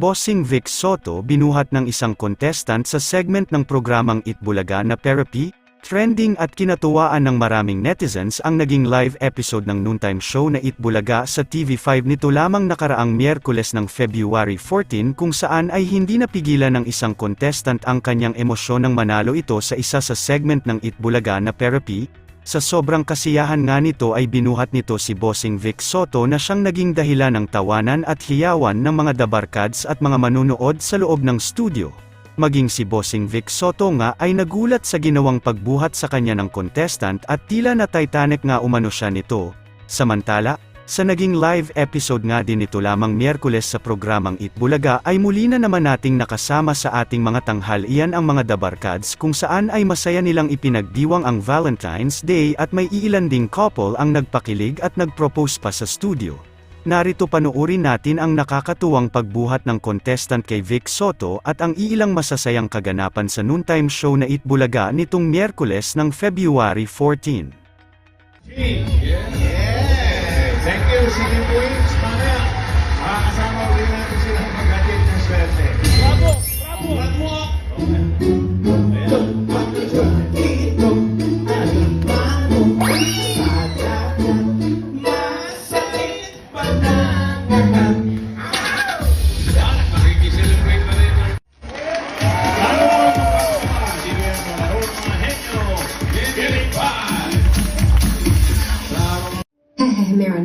Bossing Vic Soto binuhat ng isang contestant sa segment ng programang Itbulaga na Therapy, trending at kinatuwaan ng maraming netizens ang naging live episode ng noontime show na Itbulaga sa TV5 nito lamang nakaraang Miyerkules ng February 14 kung saan ay hindi napigilan ng isang contestant ang kanyang emosyon nang manalo ito sa isa sa segment ng Itbulaga na Therapy, sa sobrang kasiyahan nga nito ay binuhat nito si Bossing Vic Soto na siyang naging dahilan ng tawanan at hiyawan ng mga dabarkads at mga manunood sa loob ng studio. Maging si Bossing Vic Soto nga ay nagulat sa ginawang pagbuhat sa kanya ng contestant at tila na Titanic nga umano siya nito. Samantala, sa naging live episode nga din ito lamang Miyerkules sa programang Itbulaga ay muli na naman nating nakasama sa ating mga tanghalian ang mga dabarkads kung saan ay masaya nilang ipinagdiwang ang Valentine's Day at may iilan ding couple ang nagpakilig at nagpropose pa sa studio. Narito panoorin natin ang nakakatuwang pagbuhat ng contestant kay Vic Soto at ang iilang masasayang kaganapan sa noontime show na Itbulaga nitong Miyerkules ng February 14. Thank you, Sige Queens. Mamaya, makakasama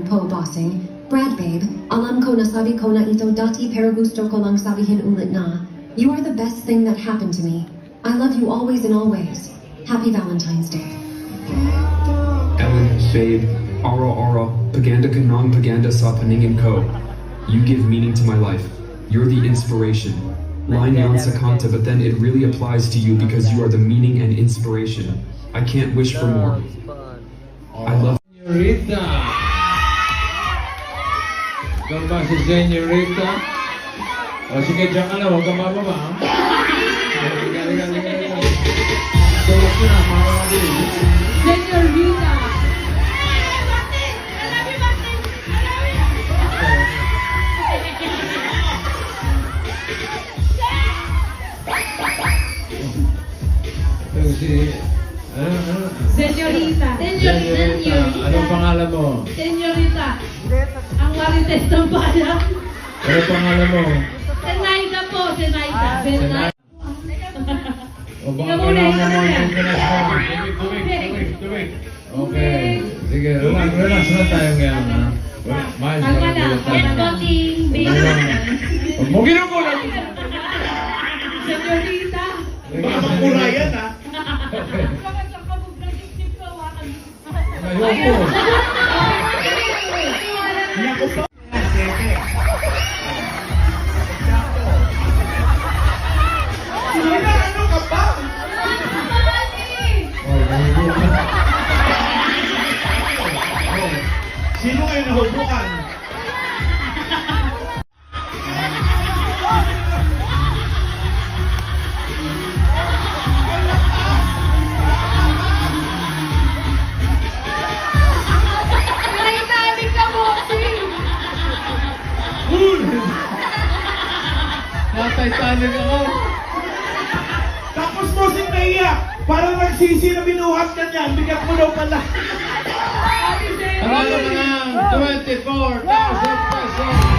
Hehe, po bossing. Brad babe, alam ko na sabi ko na ito dati pero gusto ko lang sabihin ulit na. You are the best thing that happened to me. I love you always and always. Happy Valentine's Day. Ellen, babe, Ara Ara, Paganda Kanong Paganda Sa Paningin Ko. You give meaning to my life. You're the inspiration. Line yan sa kanta, but then it really applies to you because you are the meaning and inspiration. I can't wish for more. I love Senorita. Ba si Senorita? O sige, dyan ka na, huwag kang bababa. ha? Liga, liga, liga, liga. Tulog ko na, mga kapatid. Señorita. Ito si... Ano? Señorita. Senorita. Anong pangalan mo? Señorita. Ang marites ng bayan. Anong pangalan mo? Senaida po, Senaida. Senaida. O baka mo ikaw ng muna. Tubig, tubig, tubig, tubig. Okay. Sige, relax, relax na tayo ngayon? Miles, Kalma tayo. Yan konting. Huwag mo ginugulat! Señorita. Baka makura yan, ha? Ayoko. Oh, nagugulat. Sino kayo nahubukan? Na-Titanic ako. Tapos mo si naiyak. Parang nagsisi na binuhat ka niya. Bigat mo daw pala. Panalo ka ng 24,000 pesos!